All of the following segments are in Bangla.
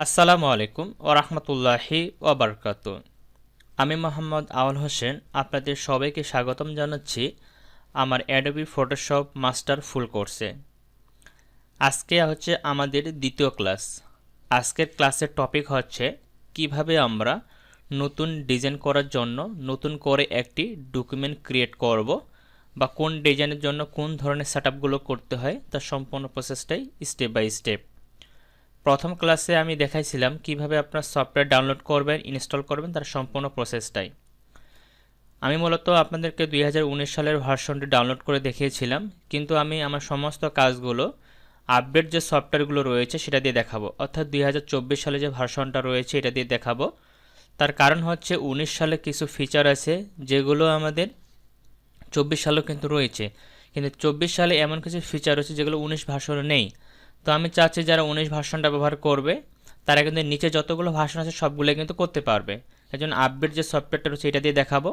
আসসালামু আলাইকুম ও রহমতুল্লাহি ওবরকাত আমি মোহাম্মদ আউল হোসেন আপনাদের সবাইকে স্বাগতম জানাচ্ছি আমার অ্যাডোবি ফটোশপ মাস্টার ফুল কোর্সে। আজকে হচ্ছে আমাদের দ্বিতীয় ক্লাস। আজকের ক্লাসের টপিক হচ্ছে কীভাবে আমরা নতুন ডিজাইন করার জন্য নতুন করে একটি ডকুমেন্ট ক্রিয়েট করব বা কোন ডিজাইনের জন্য কোন ধরনের সেট করতে হয় তার সম্পূর্ণ প্রসেসটাই স্টেপ বাই স্টেপ। প্রথম ক্লাসে আমি দেখাইছিলাম কীভাবে আপনার সফটওয়্যার ডাউনলোড করবেন, ইনস্টল করবেন তার সম্পূর্ণ প্রসেসটাই। আমি মূলত আপনাদেরকে দুই হাজার উনিশ সালের ভার্সনটি ডাউনলোড করে দেখিয়েছিলাম, কিন্তু আমি আমার সমস্ত কাজগুলো, আপডেট যে সফটওয়্যারগুলো রয়েছে সেটা দিয়ে দেখাবো। অর্থাৎ দুই হাজার চব্বিশ সালে যে ভার্সনটা রয়েছে এটা দিয়ে দেখাবো। তার কারণ হচ্ছে উনিশ সালে কিছু ফিচার আছে যেগুলো আমাদের চব্বিশ সালেও কিন্তু রয়েছে। কিন্তু চব্বিশ সালে এমন কিছু ফিচার রয়েছে যেগুলো উনিশ ভার্সনে নেই। তো আমি চাচ্ছি যারা উনিশ ভার্সনটা ব্যবহার করবে, তারা কিন্তু নিচে যতগুলো ভার্সন আছে সবগুলো কিন্তু করতে পারবে। এই জন্য আপডেট যে সফটওয়্যারটা রয়েছে এটা দিয়ে দেখাবো।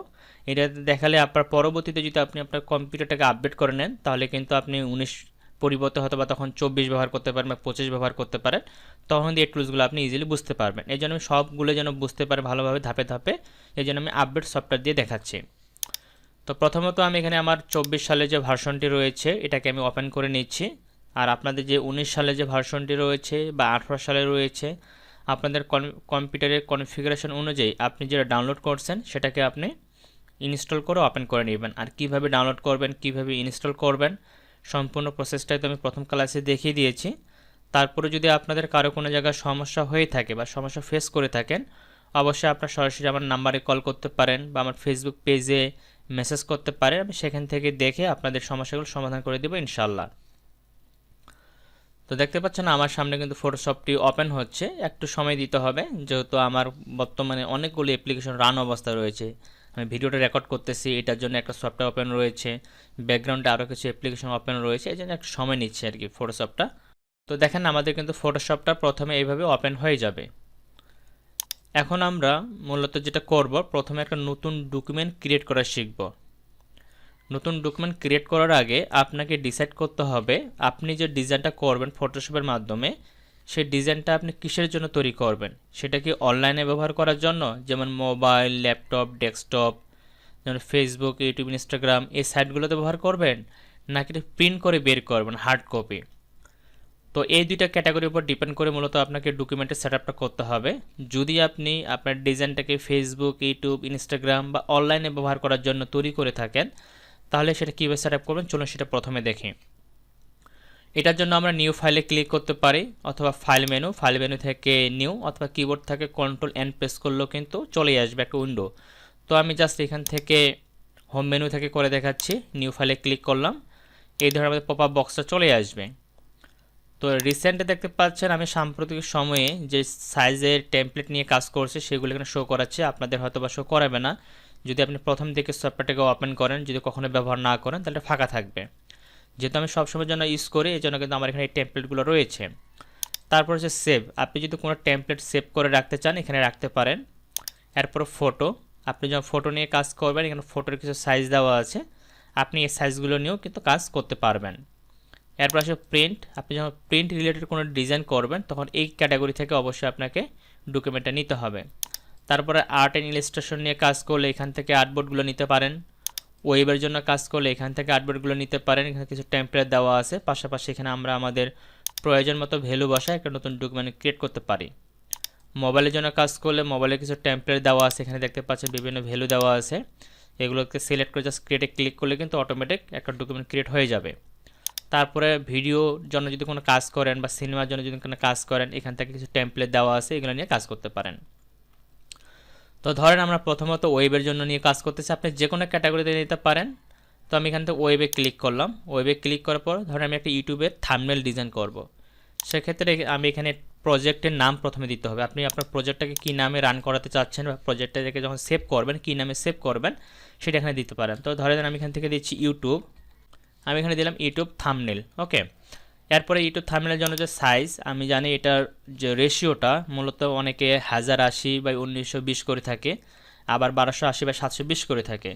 এটা দেখালে আপনার পরবর্তীতে যদি আপনি আপনার কম্পিউটারটাকে আপডেট করে নেন, তাহলে কিন্তু আপনি উনিশ পরিবর্তে হয়তো বা তখন চব্বিশ ব্যবহার করতে পারেন বা পঁচিশ ব্যবহার করতে পারেন। তখন দিয়ে টুলসগুলো আপনি ইজিলি বুঝতে পারবেন। এই জন্য আমি সবগুলো যেন বুঝতে পারে ভালোভাবে ধাপে ধাপে এই জন্য আমি আপডেট সফটওয়্যার দিয়ে দেখাচ্ছি। তো প্রথমত আমি এখানে আমার চব্বিশ সালে যে ভার্সনটি রয়েছে, এটাকে আমি ওপেন করে নিচ্ছি। আর আপনাদের যে উনিশ সালে যে ভার্সনটি রয়েছে বা আঠারো সালে রয়েছে, আপনাদের কম্পিউটারের কনফিগারেশন অনুযায়ী আপনি যেটা ডাউনলোড করছেন সেটাকে আপনি ইনস্টল করে ওপেন করে নেবেন। আর কীভাবে ডাউনলোড করবেন, কীভাবে ইনস্টল করবেন, সম্পূর্ণ প্রসেসটাই তো আমি প্রথম ক্লাসে দেখিয়ে দিয়েছি। তারপরে যদি আপনাদের কারও কোনো জায়গায় সমস্যা হয়ে থাকে বা সমস্যা ফেস করে থাকেন, অবশ্যই আপনার সরাসরি আমার নাম্বারে কল করতে পারেন বা আমার ফেসবুক পেজে মেসেজ করতে পারেন। আমি সেখান থেকে দেখে আপনাদের সমস্যাগুলো সমাধান করে দেবো ইনশাল্লাহ তো দেখতে পাচ্ছেন আমার সামনে কিন্তু ফটোশপটি ওপেন হচ্ছে। একটু সময় দিতে হবে, যেহেতু আমার বর্তমানে অনেকগুলি অ্যাপ্লিকেশন রান অবস্থা রয়েছে। আমি ভিডিওটা রেকর্ড করতেছি, এটার জন্য একটা সফটওয়্যার ওপেন রয়েছে ব্যাকগ্রাউন্ডে আরও কিছু অ্যাপ্লিকেশন ওপেন রয়েছে, এই জন্য একটু সময় নিচ্ছে আর কি ফটোশপটা তো দেখেন, আমাদের কিন্তু ফটোশপটা প্রথমে এইভাবে ওপেন হয়ে যাবে। এখন আমরা মূলত যেটা করব, প্রথমে একটা নতুন ডকুমেন্ট ক্রিয়েট করা শিখব। নতুন ডকুমেন্ট ক্রিয়েট করার আগে আপনাকে ডিসাইড করতে হবে আপনি যে ডিজাইনটা করবেন ফটোশপের মাধ্যমে, সেই ডিজাইনটা আপনি কিসের জন্য তৈরি করবেন? সেটা কি অনলাইনে ব্যবহার করার জন্য, যেমন মোবাইল ল্যাপটপ ডেস্কটপ যেমন ফেসবুক ইউটিউব ইনস্টাগ্রাম এই সাইটগুলোতে ব্যবহার করবেন? নাকি প্রিন্ট করে বের করবেন হার্ড কপি তো এই দুইটা ক্যাটাগরির উপর ডিপেন্ড করে মূলত আপনাকে ডকুমেন্টের সেট আপটা করতে হবে। যদি আপনি আপনার ডিজাইনটাকে ফেসবুক ইউটিউব ইনস্টাগ্রাম বা অনলাইনে ব্যবহার করার জন্য তৈরি করে থাকেন তাহলে সেটা কীভাবে সেট আপ করবেন? চলুন সেটা প্রথমে দেখি। এটার জন্য আমরা নিউ ফাইলে ক্লিক করতে পারি, অথবা ফাইল মেনু ফাইল মেনু থেকে নিউ অথবা কিবোর্ড থেকে কন্ট্রোল এন প্রেস করলেও কিন্তু চলে আসবে একটা উইন্ডো তো আমি জাস্ট এখান থেকে হোম মেনু থেকে করে দেখাচ্ছি নিউ ফাইলে ক্লিক করলাম। এই ধরনের আমাদের পপ আপ বক্সটা চলে আসবে। তো রিসেন্টে দেখতে পাচ্ছেন আমি সাম্প্রতিক সময়ে যে সাইজের টেমপ্লেট নিয়ে কাজ করছি, সেগুলো এখানে শো করাচ্ছে। আপনাদের হয়তো বা শো করাবে না। যদি আপনি প্রথম দিকে সফটওয়্যারটাকে ওপেন করেন, যদি কখনো ব্যবহার না করেন, তাহলে ফাঁকা থাকবে। যেহেতু আমি সবসময়ের জন্য ইউজ করি এই জন্য কিন্তু আমার এখানে এই টেমপ্লেটগুলো রয়েছে। তারপর হচ্ছে সেভ আপনি যদি কোনো টেমপ্লেট সেভ করে রাখতে চান, এখানে রাখতে পারেন। এরপর ফটো আপনি যখন ফটো নিয়ে কাজ করবেন, এখানে ফটোর কিছু সাইজ দেওয়া আছে। আপনি এই সাইজগুলো নিয়েও কিন্তু কাজ করতে পারবেন। এরপর আসে প্রিন্ট আপনি যখন প্রিন্ট রিলেটেড কোনো ডিজাইন করবেন, তখন এই ক্যাটাগরি থেকে অবশ্যই আপনাকে ডকুমেন্টটা নিতে হবে। তারপরে আর্ট অ্যান্ড ইলাস্ট্রেশন নিয়ে কাজ করলে এখান থেকে আর্টবোর্ডগুলো নিতে পারেন। ওয়েবের জন্য কাজ করলে এখান থেকে আর্টবোর্ডগুলো নিতে পারেন। এখানে কিছু টেম্পলেট দেওয়া আছে। পাশাপাশি এখানে আমরা আমাদের প্রয়োজন মতো ভ্যালু বসায় একটা নতুন ডকুমেন্ট ক্রিয়েট করতে পারি। মোবাইলের জন্য কাজ করলে মোবাইলে কিছু টেম্পলেট দেওয়া আছে। এখানে দেখতে পাচ্ছেন বিভিন্ন ভ্যালু দেওয়া আছে। এগুলোকে সিলেক্ট করে জাস্ট ক্রিয়েটে ক্লিক করলে কিন্তু অটোমেটিক একটা ডকুমেন্ট ক্রিয়েট হয়ে যাবে। তারপরে ভিডিওর জন্য যদি কোনো কাজ করেন বা সিনেমার জন্য যদি কোনো কাজ করেন, এখান থেকে কিছু টেমপ্লেট দেওয়া আছে। এগুলো নিয়ে কাজ করতে পারেন। তো ধরেন আমরা প্রথমত ওয়েবের জন্য নিয়ে কাজ করতেছি, আপনি যে কোনো ক্যাটাগরিতে নিতে পারেন। তো আমি এখান থেকে ওয়েবে ক্লিক করলাম। ওয়েবে ক্লিক করার পর ধরেন আমি একটা ইউটিউবের থামনেল ডিজাইন করব। সেক্ষেত্রে আমি এখানে প্রজেক্টের নাম প্রথমে দিতে হবে। আপনি আপনার প্রজেক্টটাকে কী নামে রান করাতে চাচ্ছেন বা প্রজেক্টটাকে যখন সেভ করবেন, কী নামে সেভ করবেন, সেটা এখানে দিতে পারেন। তো ধরেন আমি এখান থেকে দিচ্ছি ইউটিউব আমি এখানে দিলাম ইউটিউব থামনেল ওকে এরপরে ইউটিউব থামনেলের জন্য যে সাইজ আমি জানি এটার যে রেশিওটা মূলত অনেকে হাজার আশি বাই উনিশশো বিশ করে থাকে, আবার বারোশো আশি বাই সাতশো বিশ করে থাকে।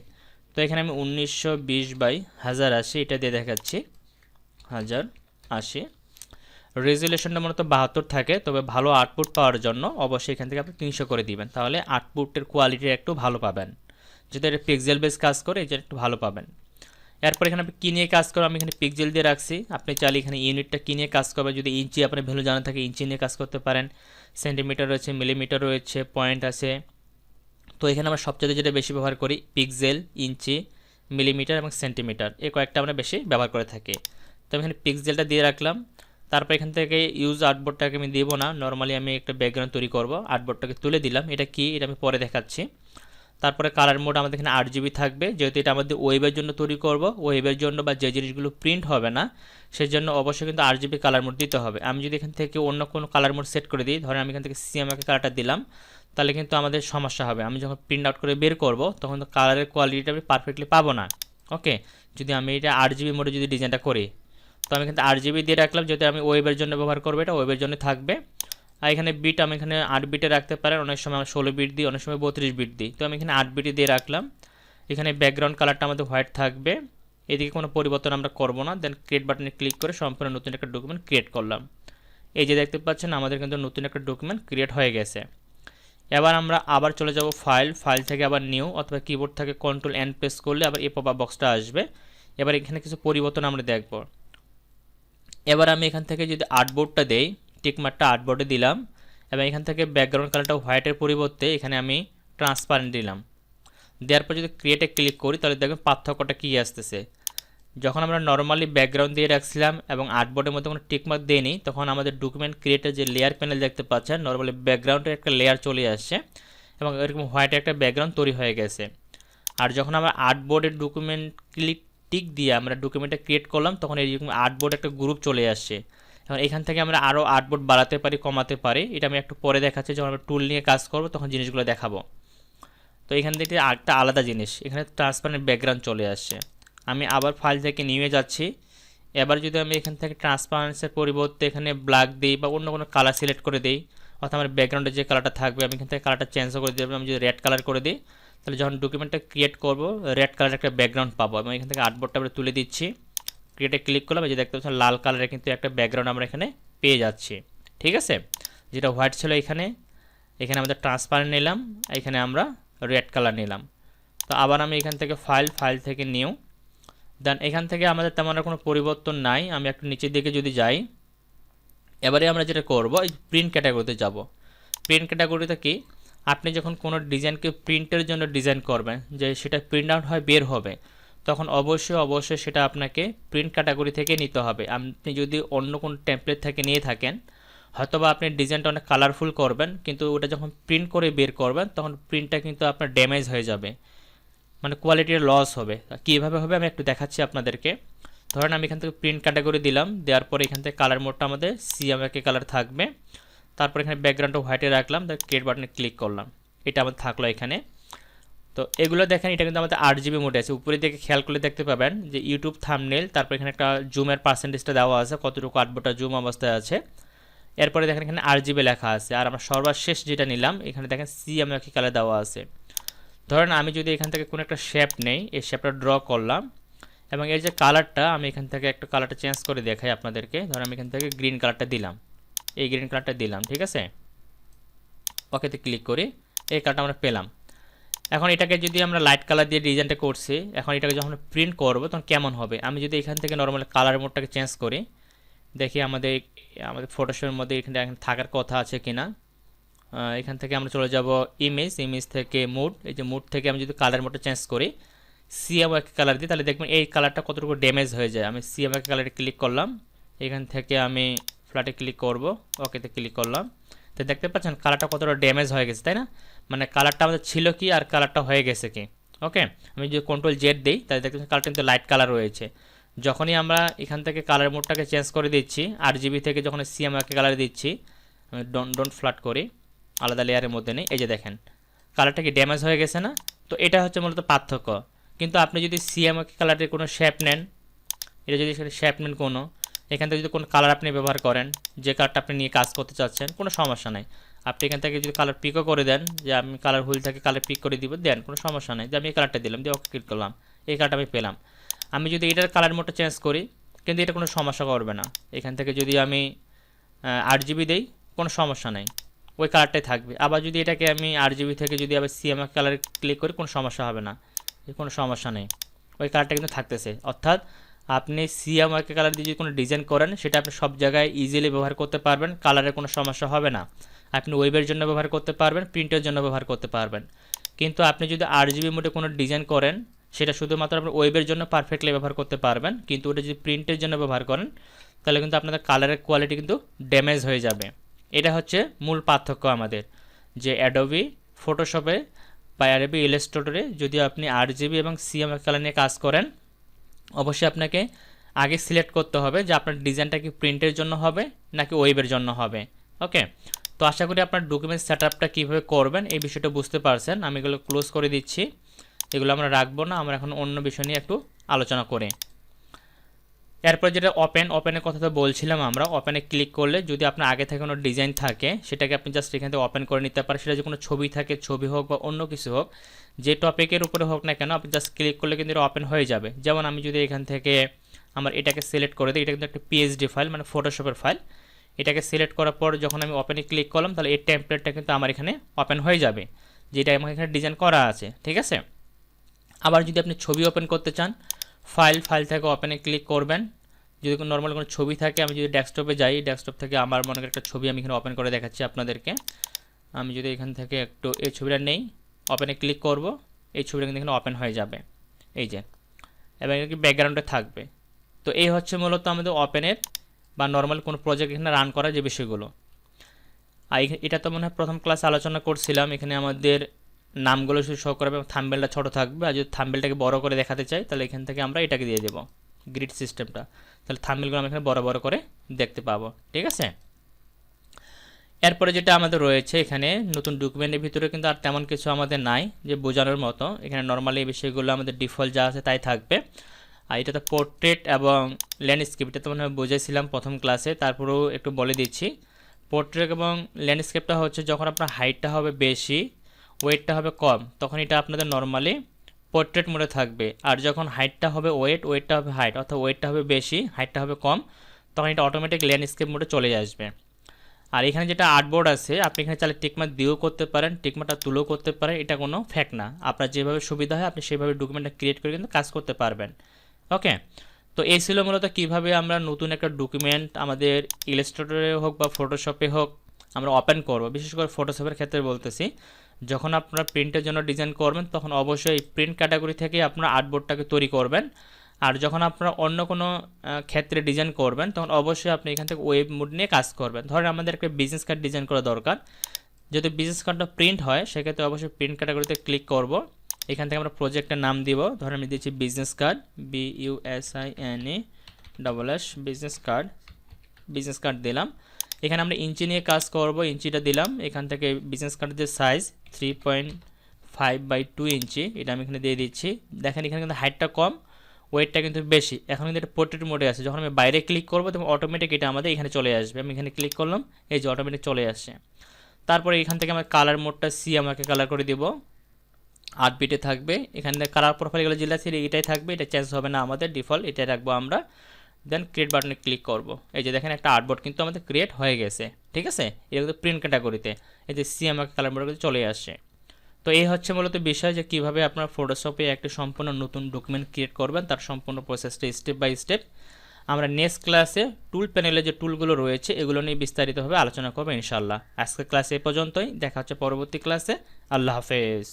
তো এখানে আমি উনিশশো বিশ বাই হাজার আশি এটা দিয়ে দেখাচ্ছি। হাজার আশি। রেজুলেশনটা মূলত বাহাত্তর থাকে, তবে ভালো আউটপুট পাওয়ার জন্য অবশ্যই এখান থেকে আপনি তিনশো করে দিবেন, তাহলে আউটপুটের কোয়ালিটি একটু ভালো পাবেন। যদি এটা পিক্সেল বেস কাজ করে, এটা একটু ভালো পাবেন। এরপর এখানে আপনি কী নিয়ে কাজ করবেন আমি এখানে পিকজেল দিয়ে রাখছি। আপনি চাইলে এখানে ইউনিটটা কী নিয়ে কাজ করবেন যদি ইঞ্চি আপনার ভ্যালু জানা থাকে ইঞ্চি নিয়ে কাজ করতে পারেন। সেন্টিমিটার রয়েছে মিলিমিটার রয়েছে পয়েন্ট আছে। তো এখানে আমরা সবচেয়ে যেটা বেশি ব্যবহার করি পিকজেল ইঞ্চি মিলিমিটার এবং সেন্টিমিটার এই কয়েকটা আমরা বেশি ব্যবহার করে থাকি। তো আমি এখানে পিক্সেলটা দিয়ে রাখলাম। তারপর এখান থেকে ইউজ আর্টবোর্ডটাকে আমি দেবো না। নর্মালি আমি একটা ব্যাকগ্রাউন্ড তৈরি করব। আর্টবোর্ডটাকে তুলে দিলাম। এটা কি? এটা আমি পরে দেখাচ্ছি। তারপরে কালার মোড আমাদের এখানে আট জিবি থাকবে। যেহেতু এটা আমাদের ওয়েবের জন্য তৈরি করব ওয়েবের জন্য বা যে জিনিসগুলো প্রিন্ট হবে না সেই জন্য অবশ্যই কিন্তু আট জিবি কালার মোড দিতে হবে। আমি যদি এখান থেকে অন্য কোনো কালার মোড সেট করে দিই, ধরেন আমি এখান থেকে সিএমএকে কালারটা দিলাম, তাহলে কিন্তু আমাদের সমস্যা হবে। আমি যখন প্রিন্ট আউট করে বের করব, তখন তো কালারের কোয়ালিটিটা আমি পারফেক্টলি পাবো না। ওকে যদি আমি এটা আট জিবি মোডে যদি ডিজাইনটা করি, তো আমি কিন্তু আট জিবি দিয়ে রাখলাম যদি আমি ওয়েবের জন্য ব্যবহার করব, এটা ওয়েবের জন্য থাকবে। আর এখানে বিট আমি এখানে আট বিটে রাখতে পারেন। অনেক সময় আমি ষোলো বিট দিই, অনেক সময় বত্রিশ বিট দিই। তো আমি এখানে আট বিটে দিয়ে রাখলাম। এখানে ব্যাকগ্রাউন্ড কালারটা আমাদের হোয়াইট থাকবে। এদিকে কোনো পরিবর্তন আমরা করব না। দেন ক্রিয়েট বাটনে ক্লিক করে সম্পূর্ণ নতুন একটা ডকুমেন্ট ক্রিয়েট করলাম। এই যে দেখতে পাচ্ছেন, আমাদের কিন্তু নতুন একটা ডকুমেন্ট ক্রিয়েট হয়ে গেছে। এবার আমরা আবার চলে যাব ফাইল ফাইল থেকে আবার নিউ অথবা কিবোর্ড থেকে কন্ট্রোল এন প্রেস করলে আবার এই পপআপ বক্সটা আসবে। এবার এখানে কিছু পরিবর্তন আমরা দেখব। এবার আমি এখান থেকে যদি আর্টবোর্ডটা দেই টিকমারটা আর্টবোর্ডে দিলাম এবং এখান থেকে ব্যাকগ্রাউন্ড কালারটা হোয়াইটের পরিবর্তে এখানে আমি ট্রান্সপারেন্ট দিলাম। দেওয়ার পর যদি ক্রিয়েটে ক্লিক করি, তাহলে দেখবেন পার্থক্যটা কী আসতেছে। যখন আমরা নর্মালি ব্যাকগ্রাউন্ড দিয়ে রাখছিলাম এবং আর্টবোর্ডের মধ্যে কোনো টিকমার্ক দিইনি তখন আমাদের ডকুমেন্ট ক্রিয়েটের যে লেয়ার প্যানেল দেখতে পাচ্ছেন নর্মালি ব্যাকগ্রাউন্ডের একটা লেয়ার চলে আসছে এবং এরকম হোয়াইট একটা ব্যাকগ্রাউন্ড তৈরি হয়ে গেছে। আর যখন আমরা আর্টবোর্ডের ডকুমেন্ট ক্লিক টিক দিয়ে আমরা ডকুমেন্টটা ক্রিয়েট করলাম, তখন এইরকম আর্টবোর্ড একটা গ্রুপ চলে আসছে। এখন এখান থেকে আমরা আরও আর্টবোর্ড বাড়াতে পারি, কমাতে পারি। এটা আমি একটু পরে দেখাচ্ছি, যখন আমরা টুল নিয়ে কাজ করব, তখন জিনিসগুলো দেখাবো। তো এখান থেকে আরেকটা আলাদা জিনিস, এখানে ট্রান্সপারেন্ট ব্যাকগ্রাউন্ড চলে আসছে। আমি আবার ফাইল থেকে নিয়ে যাচ্ছি। এবার যদি আমি এখান থেকে ট্রান্সপারেন্সের পরিবর্তে এখানে ব্ল্যাক দিই বা অন্য কোনো কালার সিলেক্ট করে দিই, অর্থাৎ আমার ব্যাকগ্রাউন্ডে যে কালারটা থাকবে, আমি এখান থেকে কালারটা চেঞ্জও করে দিই আমি যদি রেড কালার করে দিই, তাহলে যখন ডকুমেন্টটা ক্রিয়েট করব রেড কালার একটা ব্যাকগ্রাউন্ড পাবো। এবং এখান থেকে আর্টবোর্ডটা তুলে দিচ্ছি। ক্রিয়েটে ক্লিক করলাম, এই যে দেখতে পাচ্ছেন, লাল কালারের কিন্তু একটা ব্যাকগ্রাউন্ড আমরা এখানে পেয়ে যাচ্ছি। ঠিক আছে? যেটা হোয়াইট ছিল এখানে এখানে আমাদের ট্রান্সপারেন্ট নিলাম, এখানে আমরা রেড কালার নিলাম। তো আবার আমি এখান থেকে ফাইল ফাইল থেকে নিউ দেন এখান থেকে আমাদের তেমন আর কোনো পরিবর্তন নাই। আমি একটু নিচের দিকে যদি যাই, এবারে আমরা যেটা করব, এই প্রিন্ট ক্যাটাগরিতে যাব। প্রিন্ট ক্যাটাগরিতে কি? আপনি যখন কোনো ডিজাইনকে প্রিন্টের জন্য ডিজাইন করবেন, যে সেটা প্রিন্ট আউট হয়, বের হবে তখন অবশ্যই অবশ্যই সেটা আপনাকে প্রিন্ট ক্যাটাগরি থেকে নিতে হবে। আপনি যদি অন্য কোনো টেমপ্লেট থেকে নিয়ে থাকেন, হয়তোবা আপনি ডিজাইনটা অনেক কালারফুল করবেন, কিন্তু ওটা যখন প্রিন্ট করে বের করবেন, তখন প্রিন্টটা কিন্তু আপনার ড্যামেজ হয়ে যাবে। মানে কোয়ালিটির লস হবে। কীভাবে হবে আমি একটু দেখাচ্ছি আপনাদেরকে। ধরেন আমি এখান থেকে প্রিন্ট ক্যাটাগরি দিলাম, দেওয়ার পরে এখান থেকে কালার মোডটা আমাদের সিএমএকে কালার থাকবে। তারপর এখানে ব্যাকগ্রাউন্ডটা হোয়াইটে রাখলাম তার ক্রিয়েট বাটনে ক্লিক করলাম। এটা আমাদের থাকল এখানে। তো এগুলো দেখেন, এটা কিন্তু আমাদের আট জিবি মোটে আছে। উপরে দিকে খেয়াল করলে দেখতে পাবেন যে ইউটিউব থামনেল তারপর এখানে একটা জুমের পার্সেন্টেজটা দেওয়া আছে, কতটুকু আটবোটা জুম অবস্থায় আছে। এরপরে দেখেন, এখানে আট জিবি লেখা আছে। আর আমরা সর্বশেষ যেটা নিলাম, এখানে দেখেন সিএমএকে কালার দেওয়া আছে। ধরেন, আমি যদি এখান থেকে কোনো একটা শেপ নেই, এই শেপটা ড্র করলাম, এবং এর যে কালারটা আমি এখান থেকে একটা কালারটা চেঞ্জ করে দেখাই আপনাদেরকে। ধরেন, আমি এখান থেকে গ্রিন কালারটা দিলাম। এই গ্রিন কালারটা দিলাম, ঠিক আছে? ওকেতে ক্লিক করি, এই কালারটা আমরা পেলাম। এখন এটাকে যদি আমরা লাইট কালার দিয়ে ডিজাইনটা করছি, এখন এটাকে যখন প্রিন্ট করব, তখন কেমন হবে? আমি যদি এখান থেকে নর্মাল কালার মোডটাকে চেঞ্জ করি, দেখি আমাদের আমাদের ফটোশপের মধ্যে এখানে থাকার কথা আছে কিনা। এখান থেকে আমরা চলে যাব ইমেজ ইমেজ থেকে মুড এই যে মুড থেকে আমি যদি কালার মোডটা চেঞ্জ করি সিএম এক কালার দিই তাহলে দেখবেন এই কালারটা কতটুকু ড্যামেজ হয়ে যায়। আমি সিএম এক কালারে ক্লিক করলাম, এখান থেকে আমি ফ্ল্যাটে ক্লিক করব ওকেতে ক্লিক করলাম। তো দেখতে পাচ্ছেন কালারটা কতটা ড্যামেজ হয়ে গেছে, তাই না? মানে কালারটা আমাদের ছিল কি আর কালারটা হয়ে গেছে কি? ওকে আমি যদি কন্ট্রোল জেড দিই, তাহলে দেখতে পাচ্ছেন কালারটা কিন্তু লাইট কালার রয়েছে। যখনই আমরা এখান থেকে কালার মোডটাকে চেঞ্জ করে দিচ্ছি আর জিবি থেকে যখন সিএমআকে কালার দিচ্ছি, আমি ডোন্ট ডোন্ট ফ্ল্যাট করি, আলাদা লেয়ারের মধ্যে নেই। এই যে দেখেন কালারটা কি ড্যামেজ হয়ে গেছে না? তো এটা হচ্ছে মূলত পার্থক্য। কিন্তু আপনি যদি সিএমআকে কালারের কোনো শেপ নেন, এটা যদি সেটা শেপ নেন কোনো এখান থেকে যদি কোনো কালার আপনি ব্যবহার করেন, যে কালারটা আপনি নিয়ে কাজ করতে চাচ্ছেন, কোনো সমস্যা নাই। আপনি এখান থেকে যদি কালার পিকও করে দেন, যে আমি কালার হুইল থেকে কালার পিক করে দিব, দেন, কোনো সমস্যা নেই। যে আমি এই কালারটা দিলাম, দিয়ে ওকে ক্লিক করলাম। এই কালারটা আমি পেলাম। আমি যদি এটার কালার মোডটা চেঞ্জ করি, কিন্তু এটা কোনো সমস্যা করবে না। এখান থেকে যদি আমি আট জিবি দিই, কোনো সমস্যা নেই। ওই কালারটাই থাকবে। আবার যদি এটাকে আমি আট জিবি থেকে যদি আবার সিএমএ কালারে ক্লিক করি, কোনো সমস্যা হবে না। কোনো সমস্যা নেই। ওই কালারটা কিন্তু থাকতেছে। অর্থাৎ আপনি সিএমওয়াকে কালার দিয়ে যদি কোনো ডিজাইন করেন, সেটা আপনি সব জায়গায় ইজিলি ব্যবহার করতে পারবেন কালারের কোনো সমস্যা হবে না। আপনি ওয়েবের জন্য ব্যবহার করতে পারবেন প্রিন্টের জন্য ব্যবহার করতে পারবেন। কিন্তু আপনি যদি আট জিবি মোটে কোনো ডিজাইন করেন, সেটা শুধুমাত্র আপনি ওয়েবের জন্য পারফেক্টলি ব্যবহার করতে পারবেন, কিন্তু ওটা যদি প্রিন্টের জন্য ব্যবহার করেন, তাহলে কিন্তু আপনাদের কালারের কোয়ালিটি কিন্তু ড্যামেজ হয়ে যাবে। এটা হচ্ছে মূল পার্থক্য আমাদের, যে অ্যাডোবি ফটোশপে বা অ্যাডোবি ইলাস্ট্রেটরে যদি আপনি আট জিবি এবং সিএমএফ কালার নিয়ে কাজ করেন অবশ্যই আপনাকে আগে সিলেক্ট করতে হবে যে আপনার ডিজাইনটা কি প্রিন্টের জন্য হবে নাকি ওয়েবের জন্য হবে। ওকে তো আশা করি আপনার ডকুমেন্ট সেট আপটা কীভাবে করবেন এই বিষয়টা বুঝতে পারছেন। আমি এগুলো ক্লোজ করে দিচ্ছি। এগুলো আমরা রাখব না, আমরা এখন অন্য বিষয় নিয়ে একটু আলোচনা করি। এরপর যেটা ওপেন ওপেনের কথা তো বলছিলাম আমরা ওপেনে ক্লিক করলে যদি আপনার আগে থেকে কোনো ডিজাইন থাকে, সেটাকে আপনি জাস্ট এখান থেকে ওপেন করে নিতে পারেন। সেটা যে কোনো ছবি থাকে, ছবি হোক বা অন্য কিছু হোক, যে টপিকের উপরে হোক না কেন, আপনি জাস্ট ক্লিক করলে কিন্তু ওপেন হয়ে যাবে। যেমন আমি যদি এখান থেকে আমার এটাকে সিলেক্ট করে দিই, এটা কিন্তু একটা পিএইচডি ফাইল মানে ফটোশপের ফাইল এটাকে সিলেক্ট করার পর যখন আমি ওপেনে ক্লিক করলাম, তাহলে এই টেমপ্লেটটা কিন্তু আমার এখানে ওপেন হয়ে যাবে, যেটা আমার এখানে ডিজাইন করা আছে, ঠিক আছে? আবার যদি আপনি ছবি ওপেন করতে চান ফাইল ফাইল থেকে ওপেনে ক্লিক করবেন। যদি কোনো নর্মাল কোনো ছবি থাকে, আমি যদি ডেস্কটপে যাই ডেস্কটপ থেকে আমার মনে একটা ছবি আমি এখানে ওপেন করে দেখাচ্ছি আপনাদেরকে। আমি যদি এখান থেকে একটু এই ছবিটা নেই ওপেনে ক্লিক করব, এই ছবিটা কিন্তু এখানে ওপেন হয়ে যাবে। এই যে, এবং কি ব্যাকগ্রাউন্ডে থাকবে। তো এই হচ্ছে মূলত আমাদের ওপেনের বা নর্মাল কোনো প্রজেক্ট এখানে রান করার যে বিষয়গুলো। আর এটা তো মনে হয় প্রথম ক্লাসে আলোচনা করছিলাম, এখানে আমাদের নামগুলো শুধু শো করবে এবং থাম্বেলটা ছোটো থাকবে। আর যদি থাম্বেলটাকে বড় করে দেখাতে চাই, তাহলে এখান থেকে আমরা এটাকে দিয়ে দেবো গ্রিড সিস্টেমটা তাহলে থাম্বেলগুলো আমরা এখানে বড় বড় করে দেখতে পাবো, ঠিক আছে? এরপরে যেটা আমাদের রয়েছে এখানে, নতুন ডকুমেন্টের ভিতরে কিন্তু আর তেমন কিছু আমাদের নাই, যে বোঝানোর মতো। এখানে নর্মালি এই বিষয়গুলো আমাদের ডিফল্ট যা আছে তাই থাকবে। আর এটা তো পোর্ট্রেট এবং ল্যান্ডস্কেপ এটা তো মনে হয় বুঝেছিলাম প্রথম ক্লাসে তারপরেও একটু বলে দিচ্ছি। পোর্ট্রেট এবং ল্যান্ডস্কেপটা হচ্ছে যখন আপনার হাইটটা হবে বেশি ওয়েটটা হবে কম, তখন এটা আপনাদের নর্মালি পোর্ট্রেট মোডে থাকবে। আর যখন হাইটটা হবে ওয়েট ওয়েটটা হবে হাইট অর্থাৎ ওয়েটটা হবে বেশি হাইটটা হবে কম, তখন এটা অটোমেটিক ল্যান্ডস্কেপ মোডে চলে আসবে। আর এখানে যেটা আর্টবোর্ড আছে, আপনি এখানে চাইলে টিকমার্ক দিয়েও করতে পারেন টিকমার্কটা তুলেও করতে পারেন, এটা কোনো ফ্যাক্ট না। আপনার যেভাবে সুবিধা হয়, আপনি সেভাবে ডকুমেন্টটা ক্রিয়েট করে কিন্তু কাজ করতে পারবেন। ওকে তো এই ছিল মূলত কীভাবে আমরা নতুন একটা ডকুমেন্ট আমাদের ইলাস্ট্রেটরে হোক বা ফটোশপে হোক আমরা ওপেন করব। বিশেষ করে ফটোশপের ক্ষেত্রে বলতেছি, যখন আপনারা প্রিন্টের জন্য ডিজাইন করবেন, তখন অবশ্যই প্রিন্ট ক্যাটাগরি থেকে আপনারা আর্টবোর্ডটাকে তৈরি করবেন। আর যখন আপনারা অন্য কোনো ক্ষেত্রে ডিজাইন করবেন, তখন অবশ্যই আপনি এখান থেকে ওয়েব মোড নিয়ে কাজ করবেন। ধরেন আমাদের একটা বিজনেস কার্ড ডিজাইন করা দরকার। যদি বিজনেস কার্ডটা প্রিন্ট হয়, সেক্ষেত্রে অবশ্যই প্রিন্ট ক্যাটাগরিতে ক্লিক করব। এখান থেকে আমরা প্রজেক্টের নাম দিব। ধরেন আমি দিচ্ছি business card B U S I N E double S business card business card দিলাম। এখানে আমরা ইঞ্চি নিয়ে কাজ করব। ইঞ্চিটা দিলাম। এখান থেকে বিজনেস কার্ডের size three point five by two inch. এটা আমি এখানে দিয়ে দিচ্ছি। দেখেন এখানে কিন্তু হাইটটা কম ওয়েটটা কিন্তু বেশি। এখন কিন্তু এটা পোর্ট্রেট মোডে আছে। যখন আমি বাইরে ক্লিক করব, তখন অটোমেটিক এটা আমাদের এখানে চলে আসবে। আমি এখানে ক্লিক করলাম, এই যে অটোমেটিক চলে আসছে। তারপরে এখান থেকে আমার কালার মোডটা সি আমাকে কালার করে দিব। আট বিটে থাকবে। এখানে কালার প্রোফাইল এগুলো যেটা ছিল এটাই থাকবে। এটা চেঞ্জ হবে না আমাদের। ডিফল্ট এটাই রাখব আমরা। দেন ক্রিয়েট বাটনে ক্লিক করব। এই যে দেখেন একটা আর্টবোর্ড কিন্তু আমাদের ক্রিয়েট হয়ে গেছে, ঠিক আছে? এটা কিন্তু প্রিন্ট ক্যাটাগরিতে এই যে সি আমাকে কালার মোড চলে আসে তো এই হচ্ছে মূলত বিষয় যে কীভাবে আপনার ফটোশপে একটি সম্পূর্ণ নতুন ডকুমেন্ট ক্রিয়েট করবেন, তার সম্পূর্ণ প্রসেসটা স্টেপ বাই স্টেপ আমরা নেক্সট ক্লাসে টুল প্যানেলে যে টুলগুলো রয়েছে, এগুলো নিয়ে বিস্তারিতভাবে আলোচনা করব ইনশাল্লাহ আজকের ক্লাসে এ পর্যন্তই। দেখা হচ্ছে পরবর্তী ক্লাসে আল্লাহ হাফেজ।